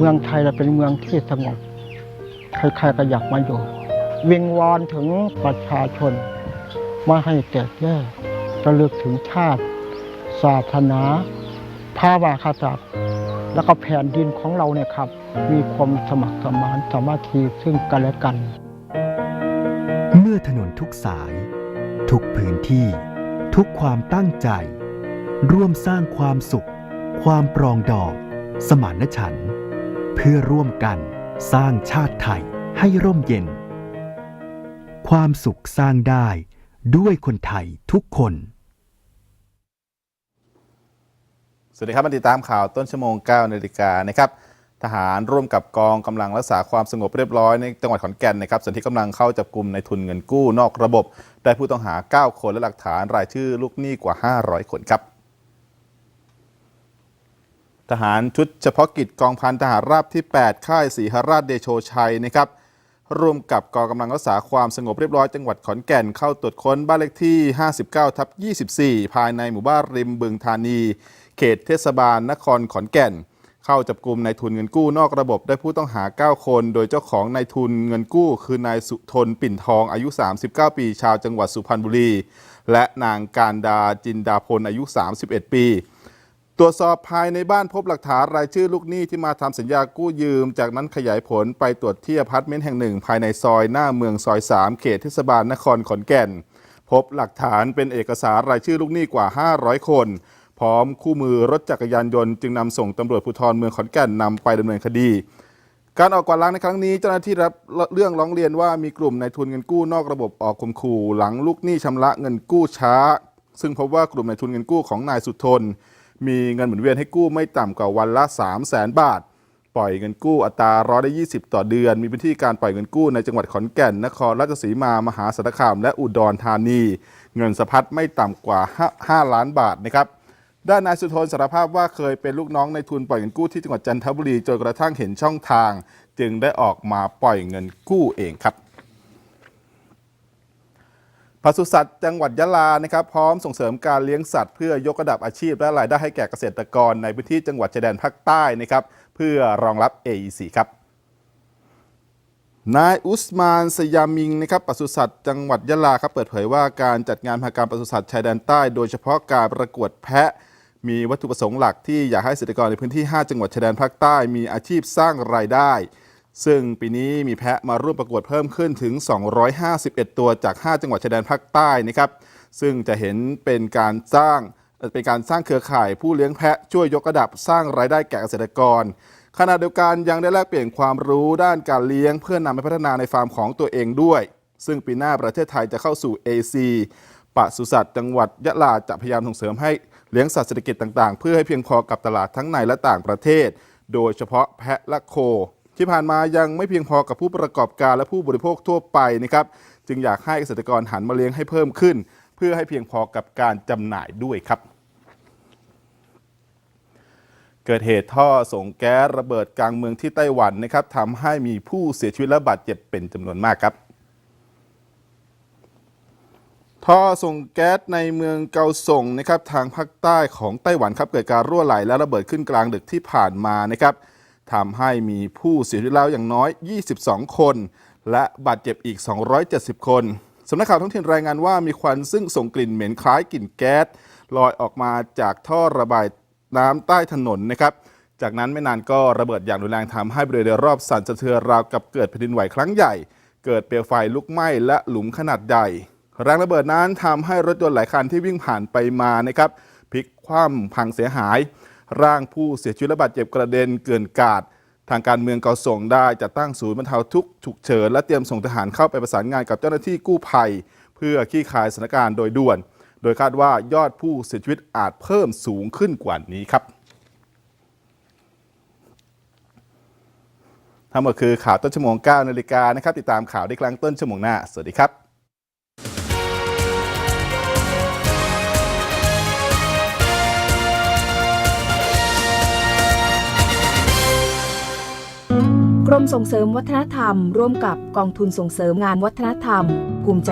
เมืองไทยเราเป็นเมืองที่สงบใครๆก็อยากมาอยู่วิงวอนถึงประชาชนม่ให้แตกแยกระลึกถึงชาติ ศาสนาพระมหากษัตร์แล้วก็แผ่นดินของเราเนี่ยครับ มีความสมัครสมานสามัคคีซึ่งกันและกัน เมื่อถนนทุกสาย ทุกพื้นที่ ทุกความตั้งใจ ร่วมสร้างความสุข ความปรองดองสมานฉันท์ เพื่อร่วมกันสร้างชาติไทยให้ร่มเย็น ความสุขสร้างได้ด้วยคนไทยทุกคน สวัสดีครับมาติดตามข่าวต้นชั่วโมง9นาฬิกานะครับทหารร่วมกับกองกำลังรักษาความสงบเรียบร้อยในจังหวัดขอนแก่นนะครับส่วนที่กำลังเข้าจับกลุ่มในทุนเงินกู้นอกระบบ ได้ผู้ต้องหา 9 คนและหลักฐานรายชื่อลูกหนี้กว่า 500 คนครับ ทหารชุดเฉพาะกิจกองพันทหารราบที่ 8 ค่ายศรีหราชเดโชชัยนะครับร่วมกับกองกำลังรักษาความสงบเรียบร้อยจังหวัดขอนแก่นเข้าตรวจค้นบ้านเลขที่ 59ทับ24 ภายในหมู่บ้านริมบึงธานี เขตเทศบาลนครขอนแก่น เข้าจับกลุ่มนายทุนเงินกู้นอกระบบได้ผู้ต้องหา 9 คน โดยเจ้าของนายทุนเงินกู้คือนายสุทนปิ่นทองอายุ 39 ปี ชาวจังหวัดสุพรรณบุรี และนางการดาจินดาพลอายุ 31 ปี ตรวจสอบภายในบ้านพบหลักฐานรายชื่อลูกหนี้ที่มาทำสัญญากู้ยืม จากนั้นขยายผลไปตรวจที่อพาร์ตเมนต์แห่งหนึ่ง ภายในซอยหน้าเมืองซอย 3 เขตเทศบาลนครขอนแก่น พบหลักฐานเป็นเอกสารรายชื่อลูกหนี้กว่า 500 คน พร้อมคู่มือรถจักรยานยนต์จึงนำส่งตำรวจภูธรเมืองขอนแก่นนำไปดำเนินคดี การออกกวาดล้างในครั้งนี้เจ้าหน้าที่รับเรื่องร้องเรียนว่ามีกลุ่มนายทุนเงินกู้นอกระบบออกคมขู่หลังลูกหนี้ชำระเงินกู้ช้า ซึ่งพบว่ากลุ่มนายทุนเงินกู้ของนายสุทน มีเงินหมุนเวียนให้กู้ไม่ต่ำกว่าวันละ 3 0 0แสนบาท ปล่อยเงินกู้อัตราร้อยละ20 ต่อเดือน มีพื้นที่การปล่อยเงินกู้ในจังหวัดขอนแก่น นครราชสีมา มหาสารคาม และอุดรธานี เงินสะพัดไม่ต่ำกว่า 5 ล้านบาทนะครับด้านนายสุทนสารภาพว่าเคยเป็นลูกน้องในทุนปล่อยเงินกู้ที่จังหวัดจันทบุรีจนกระทั่งเห็นช่องทาง จึงได้ออกมาปล่อยเงินกู้เองครับ ปศุสัตว์จังหวัดยะลานะครับพร้อมส่งเสริมการเลี้ยงสัตว์เพื่อยกระดับอาชีพและรายได้ให้แก่เกษตรกรในพื้นที่จังหวัดชายแดนภาคใต้นะครับเพื่อรองรับ AEC ครับนายอุสมานสยามิงนะครับปศุสัตว์จังหวัดยะลาครับเปิดเผยว่าการจัดงานมหกรรมปศุสัตว์ชายแดนใต้ โดยเฉพาะการประกวดแพะ มีวัตถุประสงค์หลักที่อยากให้เกษตรกรในพื้นที่ 5 จังหวัดชายแดนภาคใต้มีอาชีพสร้างรายได้ ซึ่งปีนี้มีแพะมาร่วมประกวดเพิ่มขึ้นถึง 251 ตัวจาก 5 จังหวัดชายแดนภาคใต้นะครับ ซึ่งจะเห็นเป็นการสร้างเป็นการสร้างเครือข่ายผู้เลี้ยงแพะช่วยยกระดับสร้างรายได้แก่เกษตรกร ขณะเดียวกันยังได้แลกเปลี่ยนความรู้ด้านการเลี้ยง เพื่อนำไปพัฒนาในฟาร์มของตัวเองด้วย ซึ่งปีหน้าประเทศไทยจะเข้าสู่ AC ปศุสัตว์จังหวัดยะลาจะพยายามส่งเสริมให้เลี้ยงสัตว์เศรษฐกิจต่างๆ เพื่อให้เพียงพอกับตลาดทั้งในและต่างประเทศ โดยเฉพาะแพะและโค ที่ผ่านมายังไม่เพียงพอกับผู้ประกอบการและผู้บริโภคทั่วไปนะครับจึงอยากให้เกษตรกรหันมาเลี้ยงให้เพิ่มขึ้น เพื่อให้เพียงพอกับการจำหน่ายด้วยครับ เกิดเหตุท่อส่งแก๊สระเบิดกลางเมืองที่ไต้หวันนะครับทำให้มีผู้เสียชีวิตและบาดเจ็บเป็นจำนวนมากครับท่อส่งแก๊สในเมืองเกาส่งนะครับทางภาคใต้ของไต้หวันครับเกิดการรั่วไหลและระเบิดขึ้นกลางดึกที่ผ่านมานะครับ ทำให้มีผู้เสียชีวิตแล้วอย่างน้อย 22 คน และบาดเจ็บอีก 270 คนสำนักข่าวท้องถิ่นรายงานว่ามีควันซึ่งส่งกลิ่นเหม็นคล้ายกลิ่นแก๊สลอยออกมาจากท่อระบายน้ำใต้ถนนนะครับ จากนั้นไม่นานก็ระเบิดอย่างรุนแรงทำให้บริเวณรอบสั่นสะเทือนราวกับเกิดแผ่นดินไหวครั้งใหญ่ เกิดเปลวไฟลุกไหม้และหลุมขนาดใหญ่ แรงระเบิดนั้นทำให้รถยนต์หลายคันที่วิ่งผ่านไปมานะครับพลิกคว่ำพังเสียหาย ร่างผู้เสียชีวิตและบาดเจ็บกระเด็นเกลื่อนกาด ทางการเมืองเกาส่งได้จะตั้งศูนย์บรรเทาทุกข์ฉุกเฉินและเตรียมส่งทหารเข้าไปประสานงานกับเจ้าหน้าที่กู้ภัย เพื่อคลี่คลายสถานการณ์โดยด่วน โดยคาดว่ายอดผู้เสียชีวิตอาจเพิ่มสูงขึ้นกว่านี้ครับทั้งหมดคือข่าวต้นชั่วโมง9นาฬิกานะครับ ติดตามข่าวได้กลางต้นชั่วโมงหน้า สวัสดีครับ กรมส่งเสริมวัฒนธรรม ร่วมกับกองทุนส่งเสริมงานวัฒนธรรมภูมิใจ